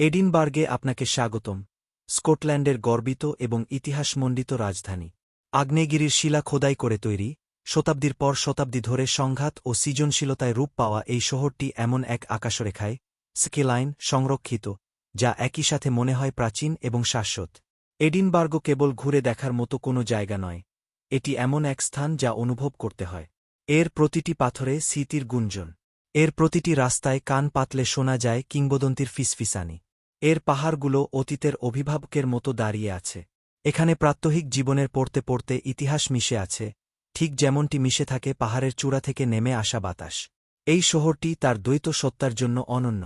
এডিনবার্গে আপনাকে স্বাগতম। স্কটল্যান্ডের গর্বিত এবং ইতিহাসমণ্ডিত রাজধানী। আগ্নেয়গিরির শিলা খোদাই করে তৈরি, শতাব্দীর পর শতাব্দী ধরে সংঘাত ও সৃজনশীলতায় রূপ পাওয়া এই শহরটি এমন এক আকাশরেখায়, স্কেলাইন, সংরক্ষিত, যা একই সাথে মনে হয় প্রাচীন এবং শাশ্বত। এডিনবার্গ কেবল ঘুরে দেখার মতো কোনো জায়গা নয়। এটি এমন এক স্থান যা অনুভব করতে হয়। এর প্রতিটি পাথরে স্মৃতির গুঞ্জন। এর প্রতিটি রাস্তায় কান পাতলে শোনা যায় কিংবদন্তির ফিসফিসানি। এর পাহাড়গুলো অতীতের অভিভাবকের মতো দাঁড়িয়ে আছে। এখানে প্রাত্যহিক জীবনের পড়তে পড়তে ইতিহাস মিশে আছে, ঠিক যেমনটি মিশে থাকে পাহাড়ের চূড়া থেকে নেমে আসা বাতাস। এই শহরটি তার দ্বৈত সত্তার জন্য অনন্য।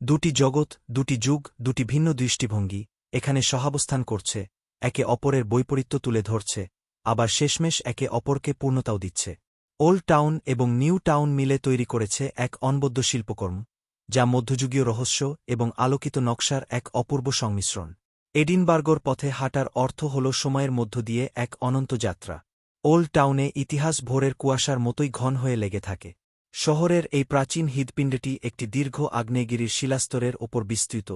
দুটি জগৎ, দুটি যুগ, দুটি ভিন্ন দৃষ্টিভঙ্গি এখানে সহাবস্থান করছে, একে অপরের বৈপরীত্য তুলে ধরছে, আবার শেষমেশ একে অপরকে পূর্ণতাও দিচ্ছে। ওল্ড টাউন এবং নিউ টাউন মিলে তৈরি করেছে এক অনবদ্য শিল্পকর্ম। যা মধ্যযুগীয় রহস্য এবং আলোকিত নকশার এক অপূর্ব সংমিশ্রণ। এডিনবার্গর পথে হাঁটার অর্থ হল সময়ের মধ্য দিয়ে এক অনন্ত যাত্রা। ওল্ড টাউনে ইতিহাস ভোরের কুয়াশার মতোই ঘন হয়ে লেগে থাকে। শহরের এই প্রাচীন হৃদপিণ্ডটি একটি দীর্ঘ আগ্নেয়গিরির শিলাস্তরের ওপর বিস্তৃত,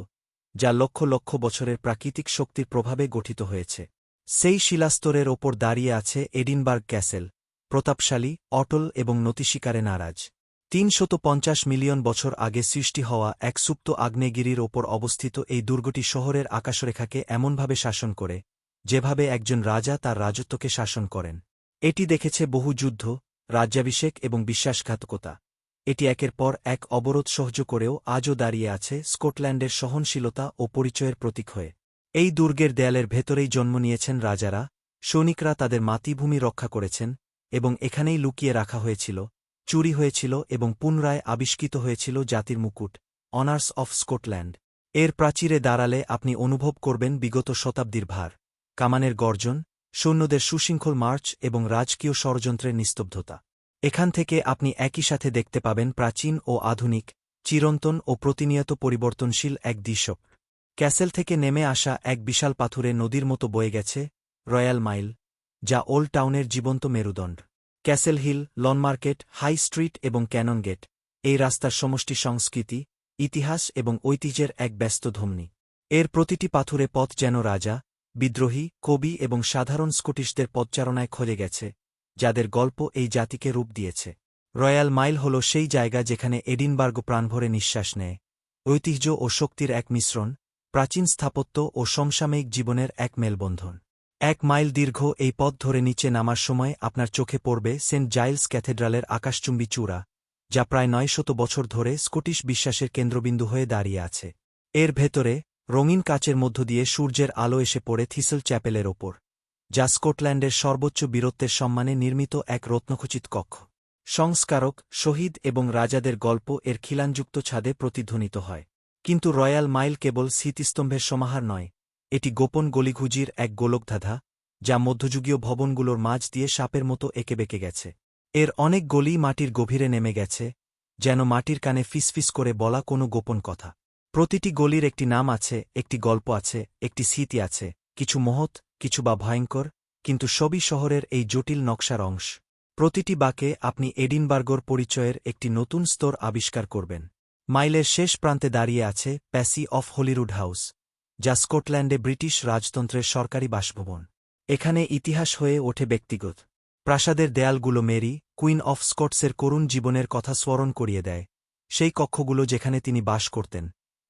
যা লক্ষ লক্ষ বছরের প্রাকৃতিক শক্তির প্রভাবে গঠিত হয়েছে। সেই শিলাস্তরের ওপর দাঁড়িয়ে আছে এডিনবার্গ ক্যাসেল, প্রতাপশালী, অটল এবং নতিশিকারে নারাজ। তিনশত পঞ্চাশ মিলিয়ন বছর আগে সৃষ্টি হওয়া এক সুপ্ত আগ্নেয়গিরির ওপর অবস্থিত এই দুর্গটি শহরের আকাশরেখাকে এমনভাবে শাসন করে, যেভাবে একজন রাজা তার রাজত্বকে শাসন করেন। এটি দেখেছে বহু যুদ্ধ, রাজ্যাভিষেক এবং বিশ্বাসঘাতকতা। এটি একের পর এক অবরোধ সহ্য করেও আজও দাঁড়িয়ে আছে স্কটল্যান্ডের সহনশীলতা ও পরিচয়ের প্রতীক হয়ে। এই দুর্গের দেয়ালের ভেতরেই জন্ম নিয়েছেন রাজারা, সৈনিকরা তাদের মাতৃভূমি রক্ষা করেছেন এবং এখানেই লুকিয়ে রাখা হয়েছিল চুরি হয়েছিল এবং পুনরায় আবিষ্কৃত হয়েছিল জাতির মুকুট, অনার্স অফ স্কটল্যান্ড। এর প্রাচীরে দাঁড়ালে আপনি অনুভব করবেন বিগত শতাব্দীর ভার। কামানের গর্জন, সৈন্যদের সুশৃঙ্খল মার্চ এবং রাজকীয় ষড়যন্ত্রের নিস্তব্ধতা। এখান থেকে আপনি একই সাথে দেখতে পাবেন প্রাচীন ও আধুনিক, চিরন্তন ও প্রতিনিয়ত পরিবর্তনশীল এক দৃশ্য ক্যাসেল থেকে নেমে আসা এক বিশাল পাথুরে নদীর মতো বয়ে গেছে, রয়্যাল মাইল, যা ওল্ড টাউনের জীবন্ত মেরুদণ্ড। Castle Hill Lawnmarket High Street এবং ক্যানন গেট। এই রাস্তার সমষ্টি সংস্কৃতি, ইতিহাস এবং ঐতিহ্যের এক ব্যস্ত ধমনী। এর প্রতিটি পাথুরে পথ যেন রাজা, বিদ্রোহী, কবি এবং সাধারণ স্কটিশদের পদচারণায় খোলে গেছে, যাদের গল্প এই জাতিকে রূপ দিয়েছে। রয়্যাল মাইল হল সেই জায়গা যেখানে এডিনবার্গ প্রাণভরে নিঃশ্বাস নেয়। ঐতিহ্য ও শক্তির এক মিশ্রণ, প্রাচীন স্থাপত্য ও সমসাময়িক জীবনের এক মেলবন্ধন। এক মাইল দীর্ঘ এই পথ ধরে নিচে নামার সময় আপনার চোখে পড়বে সেন্ট জাইলস ক্যাথেড্রালের আকাশচুম্বী চূড়া, যা প্রায় নয় শত বছর ধরে স্কটিশ বিশ্বাসের কেন্দ্রবিন্দু হয়ে দাঁড়িয়ে আছে। এর ভেতরে, রঙিন কাচের মধ্য দিয়ে সূর্যের আলো এসে পড়ে থিসল চ্যাপেলের ওপর, যা স্কটল্যান্ডের সর্বোচ্চ বীরত্বের সম্মানে নির্মিত এক রত্নখচিত কক্ষ। সংস্কারক, শহীদ এবং রাজাদের গল্প এর খিলানযুক্ত ছাদে প্রতিধ্বনিত হয়। কিন্তু রয়্যাল মাইল কেবল স্মৃতিস্তম্ভের সমাহার নয় এটি গোপন গলিঘুজির এক গোলকধাঁধা, যা মধ্যযুগীয় ভবনগুলোর মাঝ দিয়ে সাপের মতো এঁকে বেঁকে গেছে। এর অনেক গলি মাটির গভীরে নেমে গেছে, যেন মাটির কানে ফিসফিস করে বলা কোনো গোপন কথা। প্রতিটি গলির একটি নাম আছে, একটি গল্প আছে, একটি স্মৃতি আছে, কিছু মহৎ, কিছু বা ভয়ঙ্কর, কিন্তু সবই শহরের এই জটিল নকশার অংশ। প্রতিটি বাকে আপনি এডিনবার্গর পরিচয়ের একটি নতুন স্তর আবিষ্কার করবেন। মাইলের শেষ প্রান্তে দাঁড়িয়ে আছে প্যাসি অফ হলিরুড হাউস। যা স্কটল্যান্ডে ব্রিটিশ রাজতন্ত্রের সরকারি বাসভবন। এখানে ইতিহাস হয়ে ওঠে ব্যক্তিগত। প্রাসাদের দেয়ালগুলো মেরি, কুইন অফ স্কটসের করুণ জীবনের কথা স্মরণ করিয়ে দেয়। সেই কক্ষগুলো যেখানে তিনি বাস করতেন,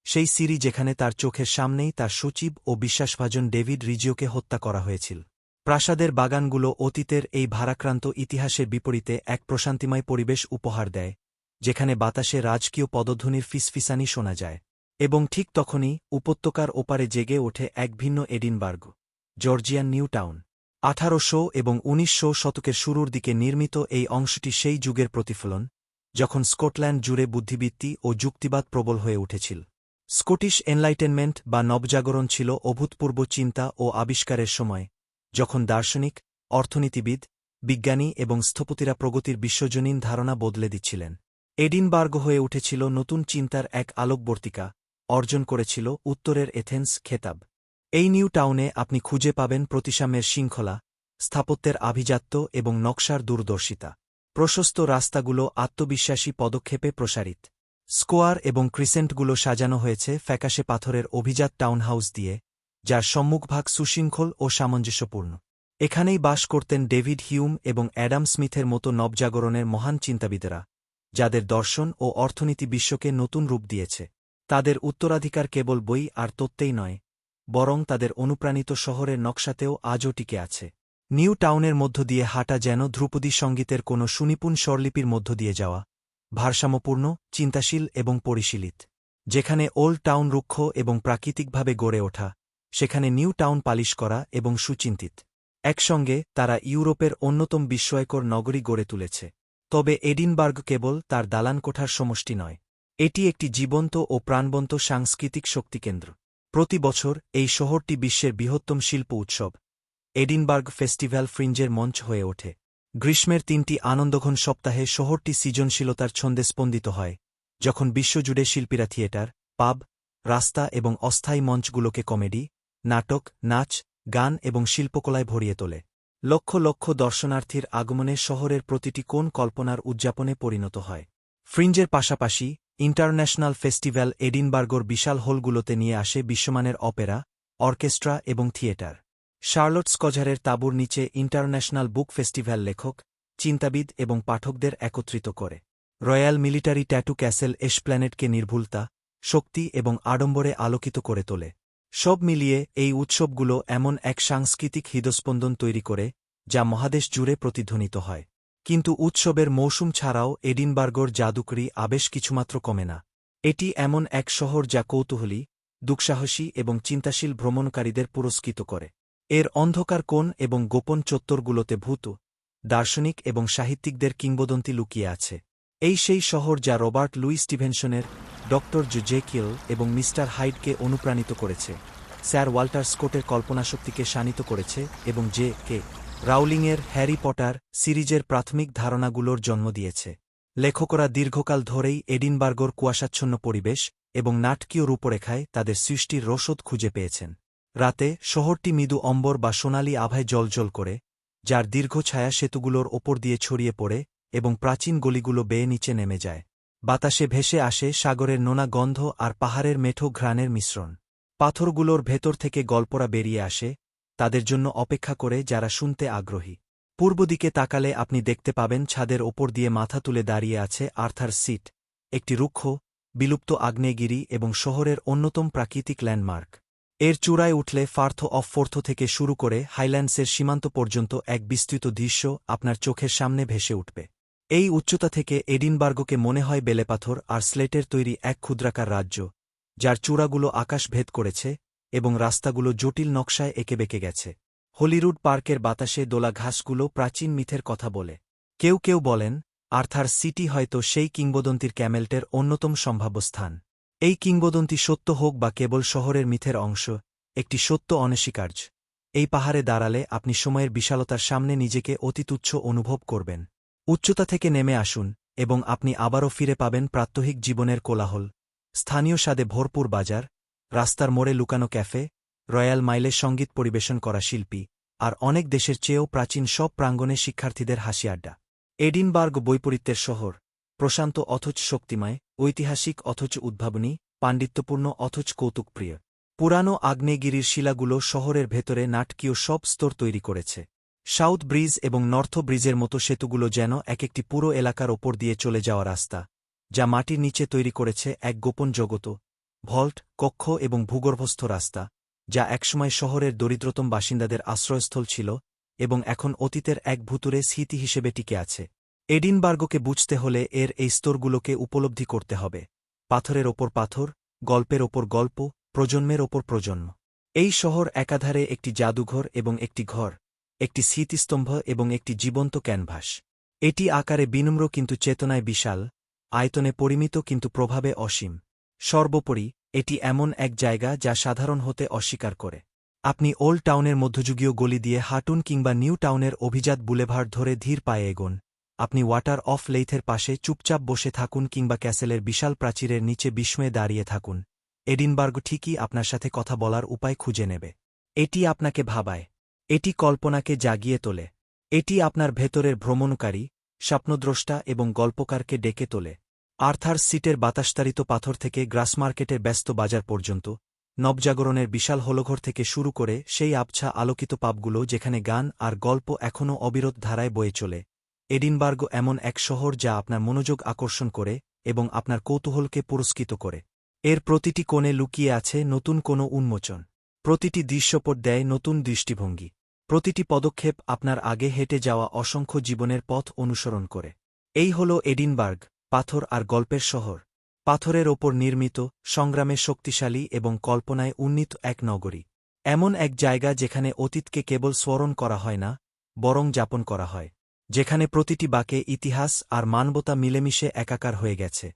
সেই সিরি যেখানে তার চোখের সামনেই তার সচিব ও বিশ্বাসভাজন ডেভিড রিজিওকে হত্যা করা হয়েছিল। প্রাসাদের বাগানগুলো অতীতের এই ভারাক্রান্ত ইতিহাসের বিপরীতে এক প্রশান্তিময় পরিবেশ উপহার দেয়, যেখানে বাতাসে রাজকীয় পদধ্বনির ফিসফিসানি শোনা যায়। এবং ঠিক তখনই উপত্যকার ওপারে জেগে ওঠে এক ভিন্ন এডিনবার্গ, জর্জিয়ান নিউ টাউন। আঠারোশো এবং উনিশশো শতকের শুরুর দিকে নির্মিত এই অংশটি সেই যুগের প্রতিফলন, যখন স্কটল্যান্ড জুড়ে বুদ্ধিবৃত্তি ও যুক্তিবাদ প্রবল হয়ে উঠেছিল। স্কটিশ এনলাইটেনমেন্ট বা নবজাগরণ ছিল অভূতপূর্ব চিন্তা ও আবিষ্কারের সময়, যখন দার্শনিক, অর্থনীতিবিদ, বিজ্ঞানী এবং স্থপতিরা প্রগতির বিশ্বজনীন ধারণা বদলে দিচ্ছিলেন। এডিনবার্গ হয়ে উঠেছিল নতুন চিন্তার এক আলোকবর্তিকা অর্জন করেছিল উত্তরের এথেন্স খেতাব। এই নিউ টাউনে আপনি খুঁজে পাবেন প্রতিসাম্যের শৃঙ্খলা, স্থাপত্যের আভিজাত্য এবং নকশার দূরদর্শিতা। প্রশস্ত রাস্তাগুলো আত্মবিশ্বাসী পদক্ষেপে প্রসারিত। স্কোয়ার এবং ক্রিসেন্টগুলো সাজানো হয়েছে ফ্যাকাশে পাথরের অভিজাত টাউনহাউস দিয়ে, যার সম্মুখভাগ সুশৃঙ্খল ও সামঞ্জস্যপূর্ণ। এখানেই বাস করতেন ডেভিড হিউম এবং অ্যাডাম স্মিথের মতো নবজাগরণের মহান চিন্তাবিদেরা, যাদের দর্শন ও অর্থনীতি বিশ্বকে নতুন রূপ দিয়েছে। তাদের উত্তরাধিকার কেবল বই আর তত্ত্বেই নয়, বরং তাদের অনুপ্রাণিত শহরের নকশাতেও আজও টিকে আছে। নিউ টাউনের মধ্য দিয়ে হাঁটা যেন ধ্রুপদী সঙ্গীতের কোনো সুনিপুণ স্বরলিপির মধ্য দিয়ে যাওয়া, ভারসাম্যপূর্ণ, চিন্তাশীল এবং পরিশীলিত, যেখানে ওল্ড টাউন রুক্ষ এবং প্রাকৃতিকভাবে গড়ে ওঠা, সেখানে নিউ টাউন পালিশ করা এবং সুচিন্তিত। একসঙ্গে তারা ইউরোপের অন্যতম বিস্ময়কর নগরী গড়ে তুলেছে, তবে এডিনবার্গ কেবল তার দালান কোঠার সমষ্টি নয়। এটি একটি জীবন্ত ও প্রাণবন্ত সাংস্কৃতিক শক্তিকেন্দ্র। প্রতি বছর এই শহরটি বিশ্বের বৃহত্তম শিল্প উৎসব, এডিনবার্গ ফেস্টিভ্যাল ফ্রিঞ্জের মঞ্চ হয়ে ওঠে। গ্রীষ্মের তিনটি আনন্দঘন সপ্তাহে শহরটি সৃজনশীলতার ছন্দে স্পন্দিত হয়, যখন বিশ্বজুড়ে শিল্পীরা থিয়েটার, পাব, রাস্তা এবং অস্থায়ী মঞ্চগুলোকে কমেডি, নাটক, নাচ, গান এবং শিল্পকলায় ভরিয়ে তোলে। লক্ষ লক্ষ দর্শনার্থীর আগমনে শহরের প্রতিটি কোন কল্পনার উদযাপনে পরিণত হয়। ফ্রিঞ্জের পাশাপাশি ইন্টারন্যাশনাল ফেস্টিভ্যাল এডিনবার্গর বিশাল হলগুলোতে নিয়ে আসে বিশ্বমানের অপেরা, অর্কেস্ট্রা এবং থিয়েটার। শার্লট স্কজারের তাঁবুর নিচে ইন্টারন্যাশনাল বুক ফেস্টিভ্যাল লেখক, চিন্তাবিদ এবং পাঠকদের একত্রিত করে। রয়্যাল মিলিটারি ট্যাটু ক্যাসেল এশপ্ল্যানেটকে নির্ভুলতা, শক্তি এবং আড়ম্বরে আলোকিত করে তোলে। সব মিলিয়ে এই উৎসবগুলো এমন এক সাংস্কৃতিক হৃদস্পন্দন তৈরি করে, যা মহাদেশ জুড়ে প্রতিধ্বনিত হয়। কিন্তু উৎসবের মৌসুম ছাড়াও এডিনবার্গর জাদুকরি আবেশ কিছুমাত্র কমে না। এটি এমন এক শহর যা কৌতূহলী, দুঃসাহসী এবং চিন্তাশীল ভ্রমণকারীদের পুরস্কৃত করে। এর অন্ধকার কোণ এবং গোপন চত্বরগুলোতে ভূত, দার্শনিক এবং সাহিত্যিকদের কিংবদন্তি লুকিয়ে আছে। এই সেই শহর যা রবার্ট লুই স্টিভেনসনের ডক্টর জেকিল এবং মিস্টার হাইডকে অনুপ্রাণিত করেছে, স্যার ওয়াল্টার স্কোটের কল্পনাশক্তিকে শানিত করেছে এবং জে কে রাউলিংয়ের হ্যারি পটার সিরিজের প্রাথমিক ধারণাগুলোর জন্ম দিয়েছে। লেখকরা দীর্ঘকাল ধরেই এডিনবার্গর কুয়াশাচ্ছন্ন পরিবেশ এবং নাটকীয় রূপরেখায় তাদের সৃষ্টির রসদ খুঁজে পেয়েছেন। রাতে শহরটি মৃদু অম্বর বা সোনালি আভায় জলজল করে, যার দীর্ঘ ছায়া সেতুগুলোর ওপর দিয়ে ছড়িয়ে পড়ে এবং প্রাচীন গলিগুলো বেয়ে নিচে নেমে যায়। বাতাসে ভেসে আসে সাগরের নোনা গন্ধ আর পাহাড়ের মেঠো ঘ্রাণের মিশ্রণ। পাথরগুলোর ভেতর থেকে গল্পরা বেরিয়ে আসে তাদের জন্য অপেক্ষা করে যারা শুনতে আগ্রহী। পূর্ব দিকে তাকালে আপনি দেখতে পাবেন ছাদের ওপর দিয়ে মাথা তুলে দাঁড়িয়ে আছে আর্থার সিট, একটি রুক্ষ, বিলুপ্ত আগ্নেয়গিরি এবং শহরের অন্যতম প্রাকৃতিক ল্যান্ডমার্ক। এর চূড়ায় উঠলে ফার্থ অফ ফোর্থ থেকে শুরু করে হাইল্যান্ডসের সীমান্ত পর্যন্ত এক বিস্তৃত দৃশ্য আপনার চোখের সামনে ভেসে উঠবে। এই উচ্চতা থেকে এডিনবার্গকে মনে হয় বেলেপাথর আর স্লেটের তৈরি এক ক্ষুদ্রাকার রাজ্য, যার চূড়াগুলো আকাশ ভেদ করেছে এবং রাস্তাগুলো জটিল নকশায় এঁকে বেঁকে গেছে। হলিরুড পার্কের বাতাসে দোলা ঘাসগুলো প্রাচীন মিথের কথা বলে। কেউ কেউ বলেন, আর্থার সিটি হয়তো সেই কিংবদন্তির ক্যামেলটের অন্যতম সম্ভাব্য স্থান এই কিংবদন্তি সত্য হোক বা কেবল শহরের মিথের অংশ, একটি সত্য অনস্বীকার্য। এই পাহাড়ে দাঁড়ালে আপনি সময়ের বিশালতার সামনে নিজেকে অতি তুচ্ছ অনুভব করবেন। উচ্চতা থেকে নেমে আসুন, এবং আপনি আবারও ফিরে পাবেন প্রাত্যহিক জীবনের কোলাহল। স্থানীয় স্বাদে ভরপুর বাজার রাস্তার মোড়ে লুকানো ক্যাফে, রয়্যাল মাইলে সংগীত পরিবেশন করা শিল্পী, আর অনেক দেশের চেয়েও প্রাচীন সব প্রাঙ্গণে শিক্ষার্থীদের হাসি আড্ডা। এডিনবার্গ বৈপরীত্যের শহর, প্রশান্ত অথচ শক্তিময়, ঐতিহাসিক অথচ উদ্ভাবনী, পাণ্ডিত্যপূর্ণ অথচ কৌতুকপ্রিয়। পুরানো আগ্নেয়গিরির শিলাগুলো শহরের ভেতরে নাটকীয় সব স্তর তৈরি করেছে। সাউথ ব্রিজ এবং নর্থ ব্রিজের মতো সেতুগুলো যেন এক একটি পুরো এলাকার ওপর দিয়ে চলে যাওয়া রাস্তা, যা মাটির নিচে তৈরি করেছে এক গোপন জগত ভল্ট, কক্ষ এবং ভূগর্ভস্থ রাস্তা, যা একসময় শহরের দরিদ্রতম বাসিন্দাদের আশ্রয়স্থল ছিল এবং এখন অতীতের এক ভুতুরে স্মৃতি হিসেবে টিকে আছে। এডিনবার্গকে বুঝতে হলে এর এই স্তরগুলোকে উপলব্ধি করতে হবে। পাথরের ওপর পাথর, গল্পের ওপর গল্প, প্রজন্মের ওপর প্রজন্ম। এই শহর একাধারে একটি জাদুঘর এবং একটি ঘর, একটি স্মৃতিস্তম্ভ এবং একটি জীবন্ত ক্যানভাস। এটি আকারে বিনম্র কিন্তু চেতনায় বিশাল, আয়তনে পরিমিত কিন্তু প্রভাবে অসীম। সর্বোপরি, এটি এমন এক জায়গা যা সাধারণ হতে অস্বীকার করে। আপনি ওল্ড টাউনের মধ্যযুগীয় গলি দিয়ে হাটুন কিংবা নিউ টাউনের অভিজাত বুলেভার ধরে ধীর পায়ে এগোন। আপনি ওয়াটার অফ লেইথের পাশে চুপচাপ বসে থাকুন কিংবা ক্যাসেলের বিশাল প্রাচীরের নিচে বিস্ময়ে দাঁড়িয়ে থাকুন। এডিনবার্গ ঠিকই আপনার সাথে কথা বলার উপায় খুঁজে নেবে। এটি আপনাকে ভাবায়। এটি কল্পনাকে জাগিয়ে তোলে। এটি আপনার ভেতরের ভ্রমণকারী, স্বপ্নদ্রষ্টা এবং গল্পকারকে ডেকে তোলে। আর্থার সিটের বাতাসতারিত পাথর থেকে গ্রাসমার্কেটের ব্যস্ত বাজার পর্যন্ত, নবজাগরণের বিশাল হলঘর থেকে শুরু করে সেই আবছা আলোকিত পাবগুলো যেখানে গান আর গল্প এখনও অবিরত ধারায় বয়ে চলে। এডিনবার্গ এমন এক শহর যা আপনার মনোযোগ আকর্ষণ করে এবং আপনার কৌতূহলকে পুরস্কৃত করে। এর প্রতিটি কোণে লুকিয়ে আছে নতুন কোনো উন্মোচন। প্রতিটি দৃশ্যপট দেয় নতুন দৃষ্টিভঙ্গি। প্রতিটি পদক্ষেপ আপনার আগে হেঁটে যাওয়া অসংখ্য জীবনের পথ অনুসরণ করে। এই হল এডিনবার্গ। পাথর আর গল্পের শহর। পাথরের ওপর নির্মিত, সংগ্রামে শক্তিশালী এবং কল্পনায় উন্নীত এক নগরী। এমন এক জায়গা যেখানে অতীতকে কেবল স্মরণ করা হয় না, বরং যাপন করা হয়, যেখানে প্রতিটি বাকে ইতিহাস আর মানবতা মিলেমিশে একাকার হয়ে গেছে।